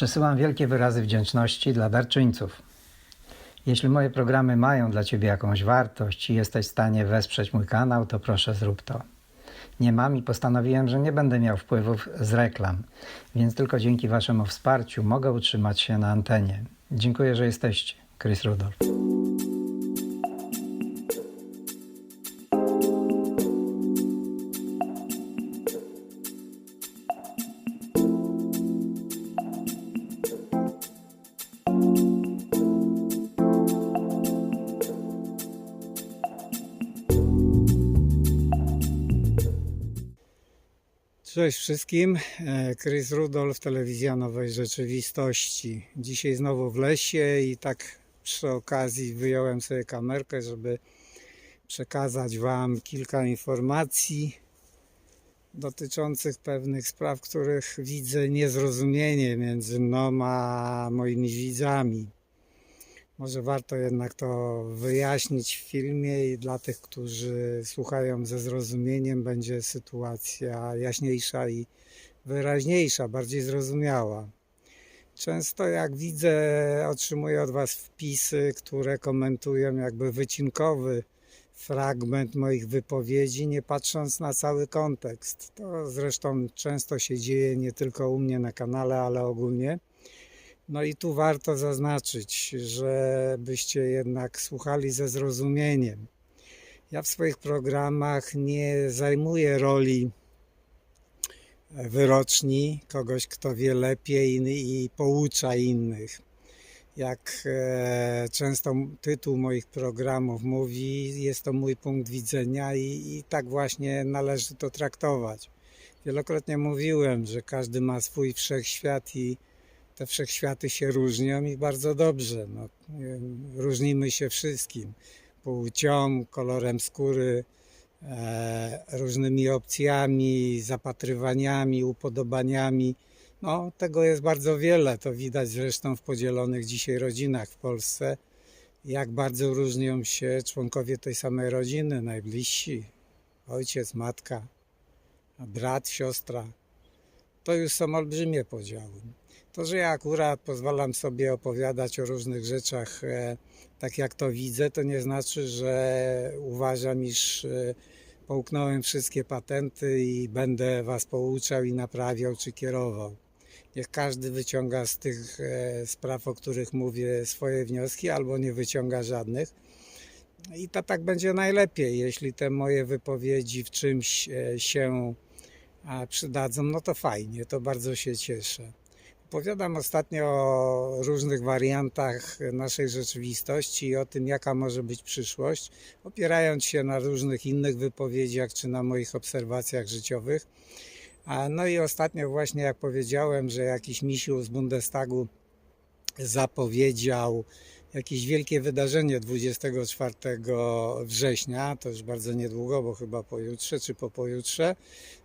Przesyłam wielkie wyrazy wdzięczności dla darczyńców. Jeśli moje programy mają dla Ciebie jakąś wartość i jesteś w stanie wesprzeć mój kanał, to proszę zrób to. Nie mam i postanowiłem, że nie będę miał wpływów z reklam, więc tylko dzięki Waszemu wsparciu mogę utrzymać się na antenie. Dziękuję, że jesteście. Chris Rudolph. Cześć wszystkim, E, Chris Rudolph, Telewizja Nowej Rzeczywistości. Dzisiaj znowu w lesie i tak przy okazji wyjąłem sobie kamerkę, żeby przekazać Wam kilka informacji dotyczących pewnych spraw, których widzę niezrozumienie między mną a moimi widzami. Może warto jednak to wyjaśnić w filmie i dla tych, którzy słuchają ze zrozumieniem, będzie sytuacja jaśniejsza i wyraźniejsza, bardziej zrozumiała. Często jak widzę, otrzymuję od Was wpisy, które komentują jakby wycinkowy fragment moich wypowiedzi, nie patrząc na cały kontekst. To zresztą często się dzieje nie tylko u mnie na kanale, ale ogólnie. No i tu warto zaznaczyć, żebyście jednak słuchali ze zrozumieniem. Ja w swoich programach nie zajmuję roli wyroczni, kogoś, kto wie lepiej i, i poucza innych. Jak e, często tytuł moich programów mówi, jest to mój punkt widzenia i, i tak właśnie należy to traktować. Wielokrotnie mówiłem, że każdy ma swój wszechświat i te wszechświaty się różnią i bardzo dobrze. No, różnimy się wszystkim. Płcią, kolorem skóry, e, różnymi opcjami, zapatrywaniami, upodobaniami. No, tego jest bardzo wiele. To widać zresztą w podzielonych dzisiaj rodzinach w Polsce. Jak bardzo różnią się członkowie tej samej rodziny, najbliżsi, ojciec, matka, brat, siostra. To już są olbrzymie podziały. To, że ja akurat pozwalam sobie opowiadać o różnych rzeczach e, tak jak to widzę, to nie znaczy, że uważam, iż e, połknąłem wszystkie patenty i będę Was pouczał i naprawiał czy kierował. Niech każdy wyciąga z tych e, spraw, o których mówię, swoje wnioski albo nie wyciąga żadnych. I to tak będzie najlepiej, jeśli te moje wypowiedzi w czymś się przydadzą, no to fajnie, to bardzo się cieszę. Opowiadam ostatnio o różnych wariantach naszej rzeczywistości i o tym, jaka może być przyszłość, opierając się na różnych innych wypowiedziach czy na moich obserwacjach życiowych. No i ostatnio właśnie jak powiedziałem, że jakiś misiu z Bundestagu zapowiedział jakieś wielkie wydarzenie 24 września, to już bardzo niedługo, bo chyba pojutrze czy po pojutrze,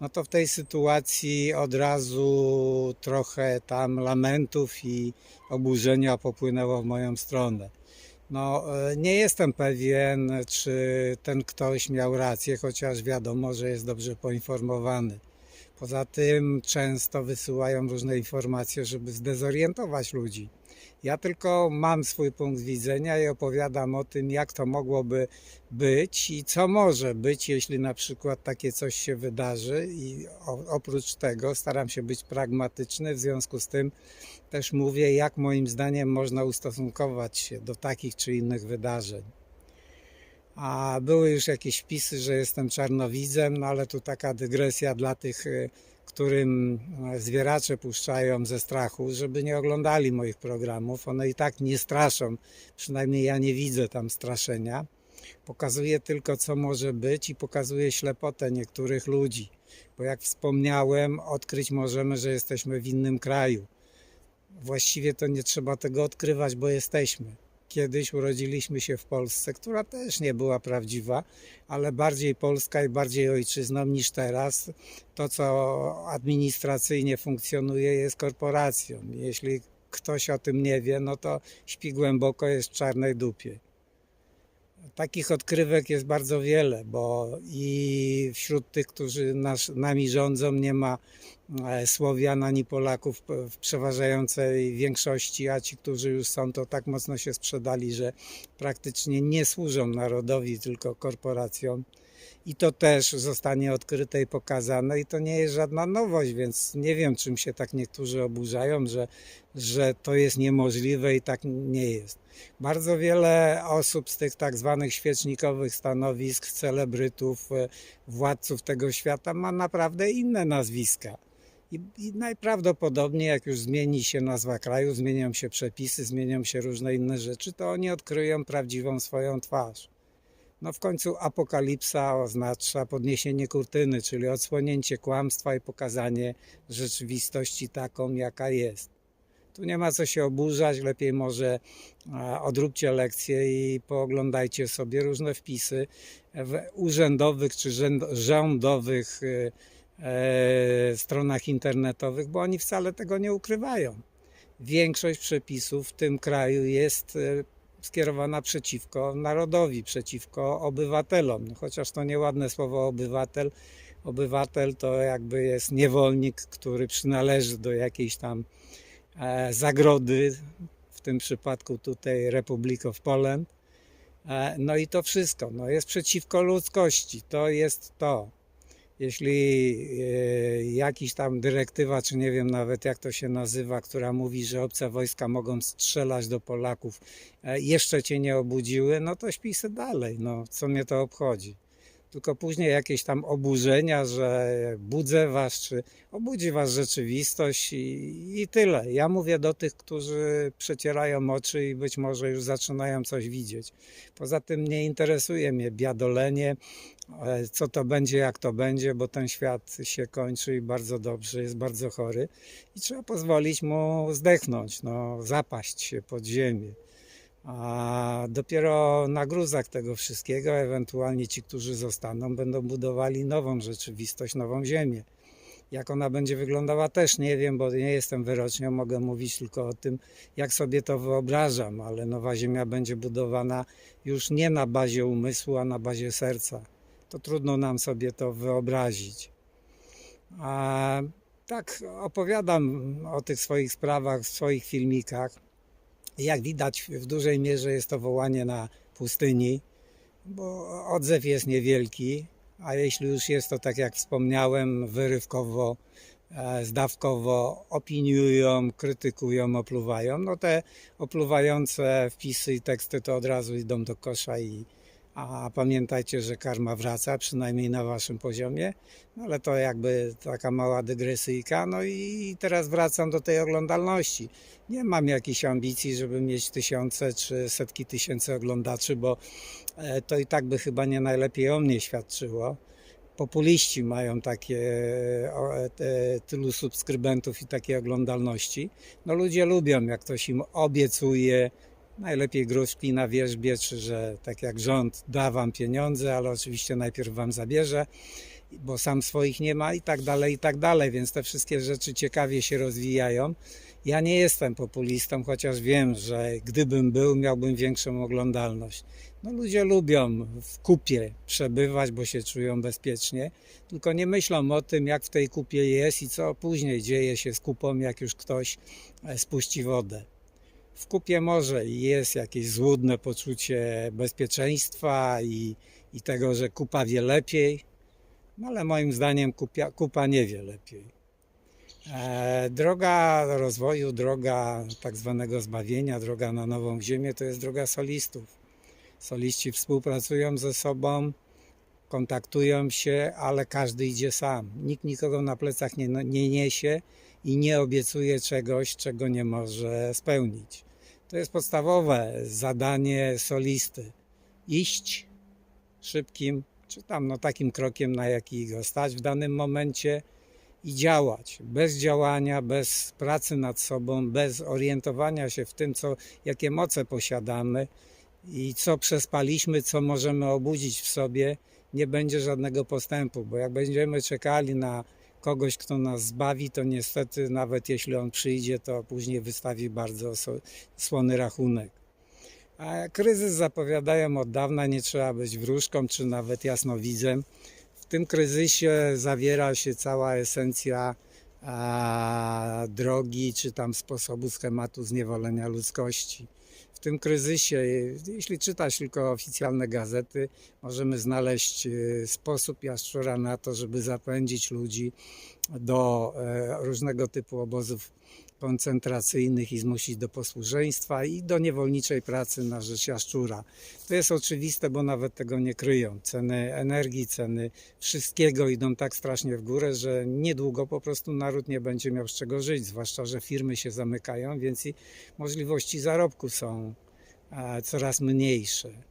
no to w tej sytuacji od razu trochę tam lamentów i oburzenia popłynęło w moją stronę. No, e, nie jestem pewien, czy ten ktoś miał rację, chociaż wiadomo, że jest dobrze poinformowany. Poza tym często wysyłają różne informacje, żeby zdezorientować ludzi. Ja tylko mam swój punkt widzenia i opowiadam o tym, jak to mogłoby być i co może być, jeśli na przykład takie coś się wydarzy. I oprócz tego staram się być pragmatyczny, w związku z tym też mówię, jak moim zdaniem można ustosunkować się do takich czy innych wydarzeń. A były już jakieś wpisy, że jestem czarnowidzem, no ale tu taka dygresja dla tych y, którym e, zwieracze puszczają ze strachu, żeby nie oglądali moich programów. One i tak nie straszą, przynajmniej ja nie widzę tam straszenia. Pokazuje tylko, co może być i pokazuje ślepotę niektórych ludzi. Bo jak wspomniałem, odkryć możemy, że jesteśmy w innym kraju. Właściwie to nie trzeba tego odkrywać, bo jesteśmy. Kiedyś urodziliśmy się w Polsce, która też nie była prawdziwa, ale bardziej polska i bardziej ojczyzną niż teraz. To, co administracyjnie funkcjonuje, jest korporacją. Jeśli ktoś o tym nie wie, no to śpi głęboko, jest w czarnej dupie. Takich odkrywek jest bardzo wiele, bo i wśród tych, którzy nas, nami rządzą, nie ma Słowian ani Polaków w przeważającej większości, a ci, którzy już są, to tak mocno się sprzedali, że praktycznie nie służą narodowi, tylko korporacjom. I to też zostanie odkryte i pokazane, i to nie jest żadna nowość, więc nie wiem, czym się tak niektórzy oburzają, że, że to jest niemożliwe i tak nie jest. Bardzo wiele osób z tych tak zwanych świecznikowych stanowisk, celebrytów, e, władców tego świata ma naprawdę inne nazwiska. I, I najprawdopodobniej, jak już zmieni się nazwa kraju, zmienią się przepisy, zmienią się różne inne rzeczy, to oni odkryją prawdziwą swoją twarz. No w końcu apokalipsa oznacza podniesienie kurtyny, czyli odsłonięcie kłamstwa i pokazanie rzeczywistości taką, jaka jest. Tu nie ma co się oburzać, lepiej może odróbcie lekcje i pooglądajcie sobie różne wpisy w urzędowych czy rządowych e, stronach internetowych, bo oni wcale tego nie ukrywają. Większość przepisów w tym kraju jest e, skierowana przeciwko narodowi, przeciwko obywatelom. No, Chociaż to nieładne słowo obywatel. Obywatel to jakby jest niewolnik, który przynależy do jakiejś tam e, zagrody, w tym przypadku tutaj Republic of Poland. E, No i to wszystko. No jest przeciwko ludzkości. To jest to. Jeśli e, jakiś tam dyrektywa, czy nie wiem nawet jak to się nazywa, która mówi, że obce wojska mogą strzelać do Polaków, e, jeszcze cię nie obudziły, no to śpij se dalej. No co mnie to obchodzi. Tylko później jakieś tam oburzenia, że budzę was, czy obudzi was rzeczywistość i, i tyle. Ja mówię do tych, którzy przecierają oczy i być może już zaczynają coś widzieć. Poza tym nie interesuje mnie biadolenie, e, co to będzie, jak to będzie, bo ten świat się kończy i bardzo dobrze, jest bardzo chory i trzeba pozwolić mu zdechnąć, no, zapaść się pod ziemię. A dopiero na gruzach tego wszystkiego, ewentualnie ci, którzy zostaną, będą budowali nową rzeczywistość, nową ziemię. Jak ona będzie wyglądała, też nie wiem, bo nie jestem wyrocznią, mogę mówić tylko o tym, jak sobie to wyobrażam, ale nowa ziemia będzie budowana już nie na bazie umysłu, a na bazie serca. To trudno nam sobie to wyobrazić. A tak opowiadam o tych swoich sprawach w swoich filmikach. Jak widać, w dużej mierze jest to wołanie na pustyni, bo odzew jest niewielki, a jeśli już jest to, tak jak wspomniałem, wyrywkowo, e, zdawkowo opiniują, krytykują, opluwają, no te opluwające wpisy i teksty to od razu idą do kosza i a pamiętajcie, że karma wraca, przynajmniej na waszym poziomie, no ale to jakby taka mała dygresyjka. No i teraz wracam do tej oglądalności. Nie mam jakichś ambicji, żeby mieć tysiące czy setki tysięcy oglądaczy, bo e, to i tak by chyba nie najlepiej o mnie świadczyło. Populiści mają takie e, tylu subskrybentów i takie oglądalności. No ludzie lubią, jak ktoś im obiecuje, najlepiej gruszki na wierzbie, czy że tak jak rząd da wam pieniądze, ale oczywiście najpierw wam zabierze, bo sam swoich nie ma i tak dalej, i tak dalej, więc te wszystkie rzeczy ciekawie się rozwijają. Ja nie jestem populistą, chociaż wiem, że gdybym był, miałbym większą oglądalność. No ludzie lubią w kupie przebywać, bo się czują bezpiecznie, tylko nie myślą o tym, jak w tej kupie jest i co później dzieje się z kupą, jak już ktoś e, spuści wodę w kupie może i jest jakieś złudne poczucie bezpieczeństwa i, i tego, że kupa wie lepiej, no ale moim zdaniem kupia, kupa nie wie lepiej. E, droga rozwoju, droga tak zwanego zbawienia, droga na nową ziemię to jest droga solistów. Soliści współpracują ze sobą, kontaktują się, ale każdy idzie sam. Nikt nikogo na plecach nie, nie niesie i nie obiecuje czegoś, czego nie może spełnić. To jest podstawowe zadanie solisty. Iść szybkim, czy tam no, takim krokiem, na jaki go stać w danym momencie i działać. Bez działania, bez pracy nad sobą, bez orientowania się w tym, co, jakie moce posiadamy i co przespaliśmy, co możemy obudzić w sobie, nie będzie żadnego postępu, bo jak będziemy czekali na kogoś, kto nas zbawi, to niestety nawet jeśli on przyjdzie, to później wystawi bardzo słony rachunek. A kryzys zapowiadają od dawna, nie trzeba być wróżką czy nawet jasnowidzem. W tym kryzysie zawiera się cała esencja drogi czy tam sposobu schematu zniewolenia ludzkości. W tym kryzysie, jeśli czytać tylko oficjalne gazety, możemy znaleźć e, sposób jaszczura na to, żeby zapędzić ludzi do e, różnego typu obozów koncentracyjnych i zmusić do posłuszeństwa i do niewolniczej pracy na rzecz jaszczura. To jest oczywiste, bo nawet tego nie kryją. Ceny energii, ceny wszystkiego idą tak strasznie w górę, że niedługo po prostu naród nie będzie miał z czego żyć, zwłaszcza, że firmy się zamykają, więc i możliwości zarobku są e, coraz mniejsze.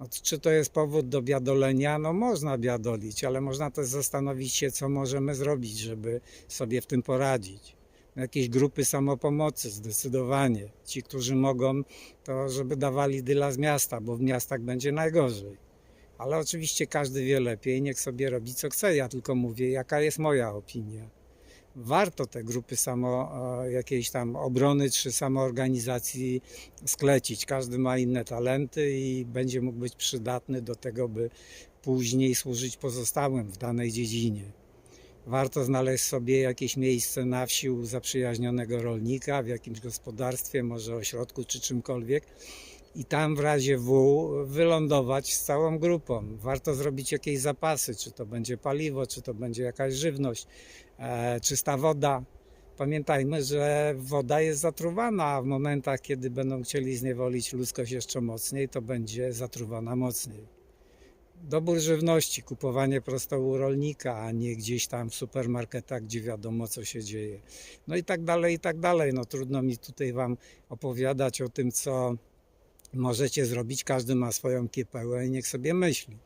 No, czy to jest powód do biadolenia? No można biadolić, ale można też zastanowić się, co możemy zrobić, żeby sobie w tym poradzić jakieś grupy samopomocy, zdecydowanie. Ci, którzy mogą, to żeby dawali dyla z miasta, bo w miastach będzie najgorzej. Ale oczywiście każdy wie lepiej, niech sobie robi co chce. Ja tylko mówię, jaka jest moja opinia. Warto te grupy samo e, jakiejś tam obrony czy samoorganizacji sklecić. Każdy ma inne talenty i będzie mógł być przydatny do tego, by później służyć pozostałym w danej dziedzinie warto znaleźć sobie jakieś miejsce na wsi u zaprzyjaźnionego rolnika, w jakimś gospodarstwie, może ośrodku czy czymkolwiek i tam w razie W wylądować z całą grupą. Warto zrobić jakieś zapasy, czy to będzie paliwo, czy to będzie jakaś żywność, e, czysta woda. Pamiętajmy, że woda jest zatruwana, a w momentach, kiedy będą chcieli zniewolić ludzkość jeszcze mocniej, to będzie zatruwana mocniej dobór żywności, kupowanie prosto u rolnika, a nie gdzieś tam w supermarketach, gdzie wiadomo co się dzieje. No i tak dalej, i tak dalej. No trudno mi tutaj Wam opowiadać o tym, co możecie zrobić. Każdy ma swoją kiepełę i niech sobie myśli.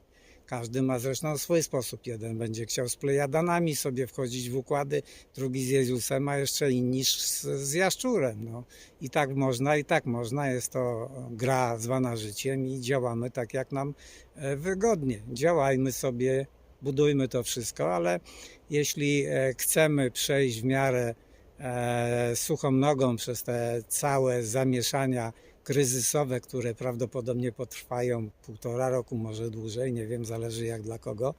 Każdy ma zresztą swój sposób. Jeden będzie chciał z plejadanami sobie wchodzić w układy, drugi z Jezusem, a jeszcze inni z, z jaszczurem. No. I tak można, i tak można. Jest to gra zwana życiem i działamy tak, jak nam e, wygodnie. Działajmy sobie, budujmy to wszystko, ale jeśli e, chcemy przejść w miarę e, suchą nogą przez te całe zamieszania, kryzysowe, które prawdopodobnie potrwają półtora roku, może dłużej, nie wiem, zależy jak dla kogo,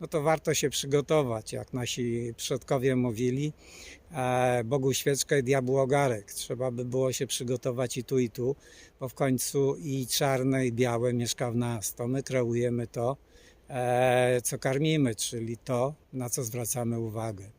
no to warto się przygotować, jak nasi przodkowie mówili, e, Bogu świeczkę, diabłu ogarek. Trzeba by było się przygotować i tu, i tu, bo w końcu i czarne, i białe mieszka w nas. To my kreujemy to, e, co karmimy, czyli to, na co zwracamy uwagę.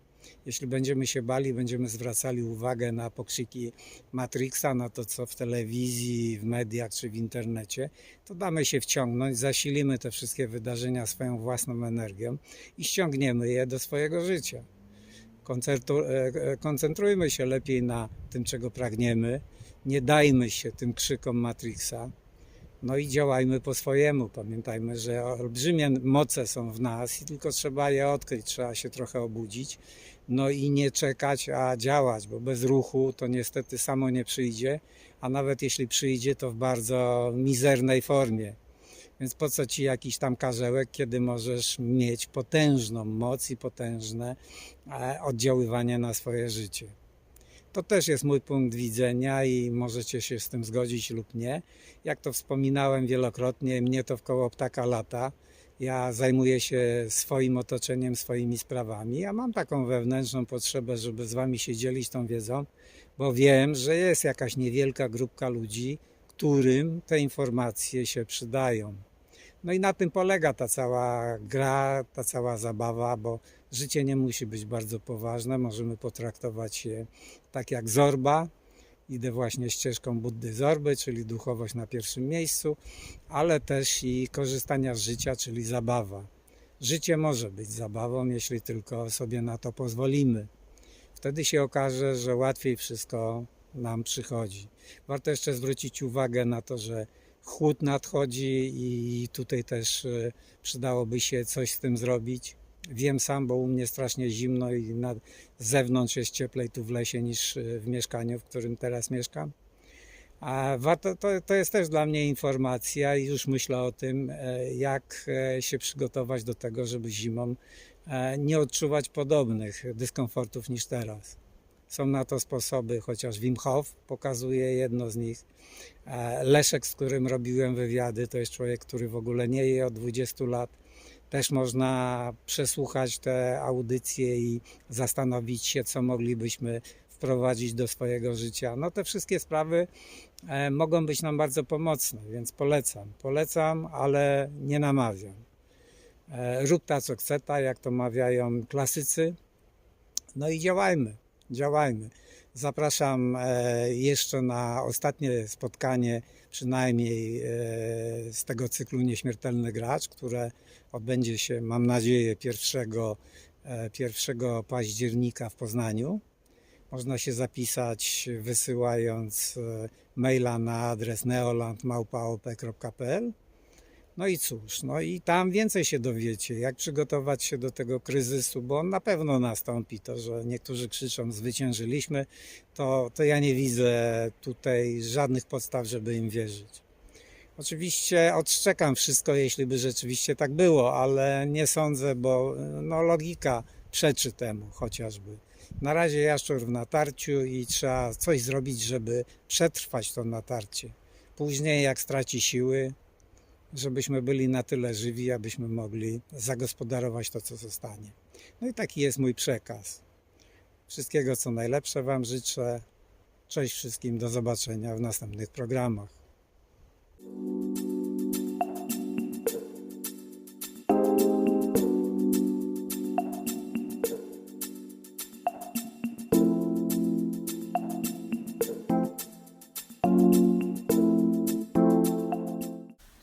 Jeśli będziemy się bali, będziemy zwracali uwagę na pokrzyki Matrixa, na to, co w telewizji, w mediach czy w internecie, to damy się wciągnąć, zasilimy te wszystkie wydarzenia swoją własną energią i ściągniemy je do swojego życia. E, e, koncentrujmy się lepiej na tym, czego pragniemy, nie dajmy się tym krzykom Matrixa, no i działajmy po swojemu. Pamiętajmy, że olbrzymie moce są w nas i tylko trzeba je odkryć, trzeba się trochę obudzić. No i nie czekać, a działać, bo bez ruchu to niestety samo nie przyjdzie, a nawet jeśli przyjdzie, to w bardzo mizernej formie. Więc po co ci jakiś tam karzełek, kiedy możesz mieć potężną moc i potężne e, oddziaływanie na swoje życie? To też jest mój punkt widzenia i możecie się z tym zgodzić lub nie. Jak to wspominałem wielokrotnie, mnie to w koło ptaka lata. Ja zajmuję się swoim otoczeniem, swoimi sprawami. Ja mam taką wewnętrzną potrzebę, żeby z wami się dzielić tą wiedzą, bo wiem, że jest jakaś niewielka grupka ludzi, którym te informacje się przydają. No i na tym polega ta cała gra, ta cała zabawa, bo życie nie musi być bardzo poważne. Możemy potraktować je tak jak Zorba. Idę właśnie ścieżką Buddy Zorby, czyli duchowość na pierwszym miejscu, ale też i korzystania z życia, czyli zabawa. Życie może być zabawą, jeśli tylko sobie na to pozwolimy. Wtedy się okaże, że łatwiej wszystko nam przychodzi. Warto jeszcze zwrócić uwagę na to, że chłód nadchodzi i tutaj też e, przydałoby się coś z tym zrobić. Wiem sam, bo u mnie strasznie zimno i na zewnątrz jest cieplej tu w lesie niż e, w mieszkaniu, w którym teraz mieszkam. A warto, to, to jest też dla mnie informacja i już myślę o tym, e, jak się przygotować do tego, żeby zimą nie odczuwać podobnych dyskomfortów niż teraz. Są na to sposoby, chociaż Wim Hof pokazuje jedno z nich. E, Leszek, z którym robiłem wywiady, to jest człowiek, który w ogóle nie je od 20 lat. Też można przesłuchać te audycje i zastanowić się, co moglibyśmy wprowadzić do swojego życia. No te wszystkie sprawy e, mogą być nam bardzo pomocne, więc polecam. Polecam, ale nie namawiam. E, Rób ta, co jak to mawiają klasycy. No i działajmy, działajmy. Zapraszam e, jeszcze na ostatnie spotkanie, przynajmniej z tego cyklu Nieśmiertelny Gracz, które odbędzie się, mam nadzieję, 1, e, 1 października w Poznaniu. Można się zapisać wysyłając e, maila na adres neolandmałpaop.pl. No i cóż, no i tam więcej się dowiecie, jak przygotować się do tego kryzysu, bo on na pewno nastąpi. To, że niektórzy krzyczą, zwyciężyliśmy, to, to ja nie widzę tutaj żadnych podstaw, żeby im wierzyć. Oczywiście odszczekam wszystko, jeśli by rzeczywiście tak było, ale nie sądzę, bo no, logika przeczy temu chociażby. Na razie jaszczur w natarciu i trzeba coś zrobić, żeby przetrwać to natarcie. Później, jak straci siły, żebyśmy byli na tyle żywi, abyśmy mogli zagospodarować to, co zostanie. No i taki jest mój przekaz. Wszystkiego, co najlepsze Wam życzę. Cześć wszystkim, do zobaczenia w następnych programach.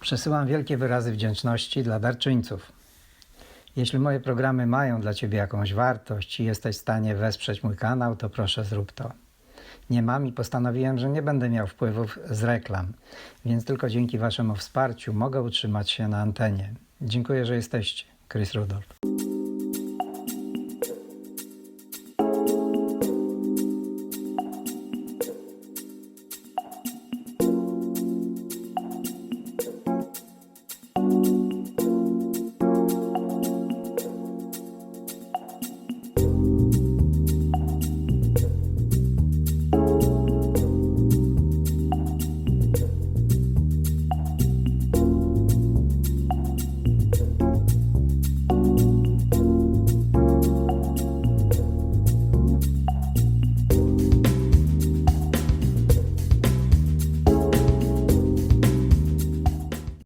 Przesyłam wielkie wyrazy wdzięczności dla darczyńców. Jeśli moje programy mają dla Ciebie jakąś wartość i jesteś w stanie wesprzeć mój kanał, to proszę zrób to. Nie mam i postanowiłem, że nie będę miał wpływów z reklam, więc tylko dzięki Waszemu wsparciu mogę utrzymać się na antenie. Dziękuję, że jesteście. Chris Rudolph.